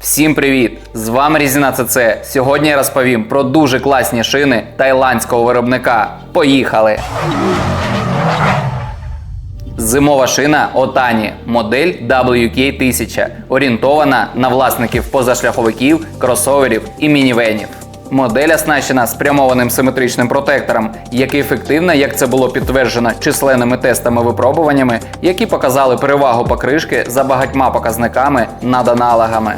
Всім привіт! З вами Різіна ЦЦ. Сьогодні я розповім про дуже класні шини тайландського виробника. Поїхали! Зимова шина Отані, модель WK1000, орієнтована на власників позашляховиків, кросоверів і мінівенів. Модель оснащена спрямованим симетричним протектором, який ефективно, як це було підтверджено численними тестами випробуваннями, які показали перевагу покришки за багатьма показниками над аналогами.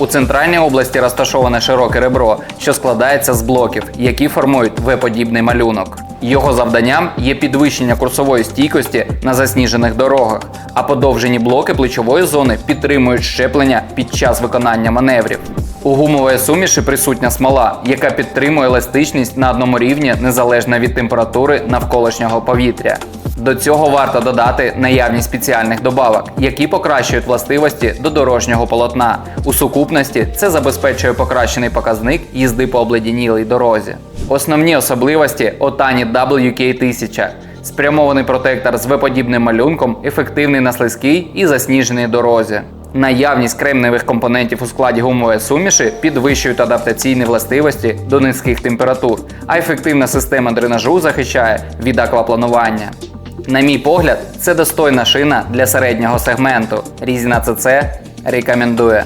У центральній області розташоване широке ребро, що складається з блоків, які формують V-подібний малюнок. Його завданням є підвищення курсової стійкості на засніжених дорогах, а подовжені блоки плечової зони підтримують щеплення під час виконання маневрів. У гумової суміші присутня смола, яка підтримує еластичність на одному рівні незалежно від температури навколишнього повітря. До цього варто додати наявність спеціальних добавок, які покращують властивості до дорожнього полотна. У сукупності це забезпечує покращений показник їзди по обледенілій дорозі. Основні особливості Отані WK1000 спрямований протектор з V-подібним малюнком, ефективний на слизькій і засніженій дорозі. Наявність кремниєвих компонентів у складі гумової суміші підвищують адаптаційні властивості до низьких температур, а ефективна система дренажу захищає від аквапланування. На мій погляд, це достойна шина для середнього сегменту. Різна ЦЦ рекомендує.